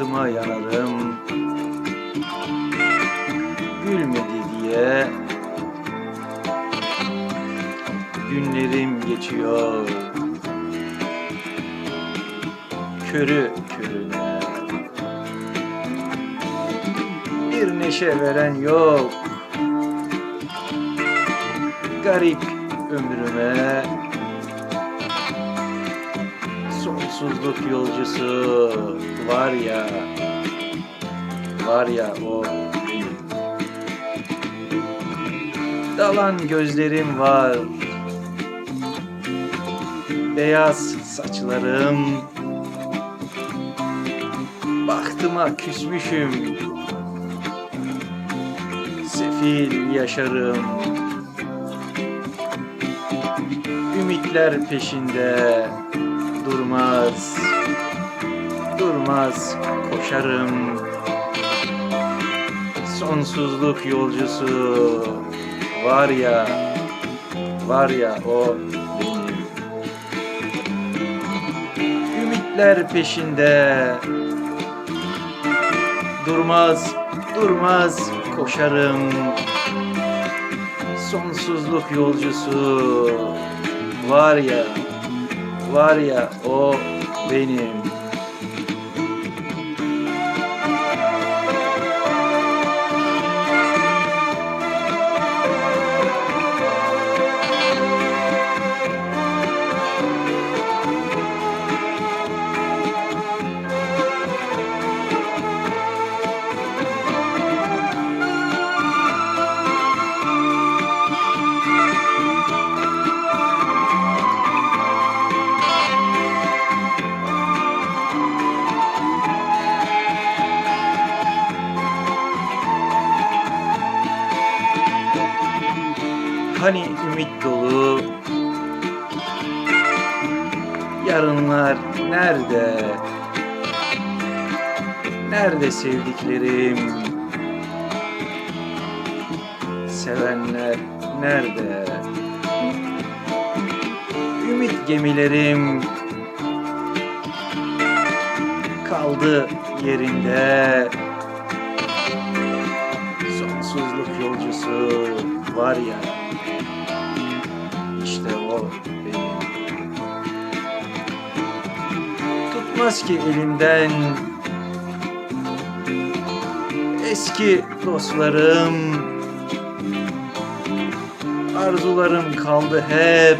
uğruna yanarım. Gülmedi diye. Günlerim geçiyor. Körü körüne. Bir neşe veren yok. Garip ömrüme Sonsuzluk yolcusu var ya Var ya o Dalan gözlerim var Beyaz saçlarım. Baktıma küsmüşüm Sefil yaşarım. Ümitler peşinde durmaz. Durmaz koşarım. Sonsuzluk yolcusu. Var ya Var ya o benim. Ümitler peşinde. Durmaz durmaz koşarım. Sonsuzluk yolcusu. Var ya var ya o benim Hani ümit dolu Yarınlar nerede? Nerede sevdiklerim? Sevenler nerede? Ümit gemilerim kaldı yerinde. Sonsuzluk yolcusu var ya işte o benim. Tutmaz ki elimden. Eski dostlarım arzularım kaldı hep.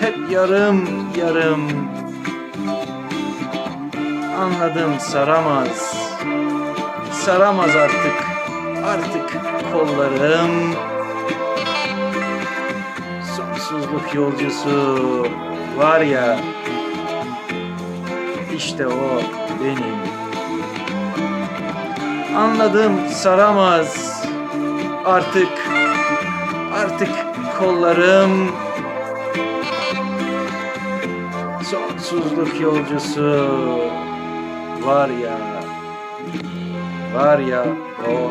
Hep yarım yarım. Anladım saramaz. Saramaz artık artık kollarım sonsuzluk yolcusu var ya. İşte o benim. Anladım saramaz. Artık artık kollarım sonsuzluk yolcusu. Var ya var ya o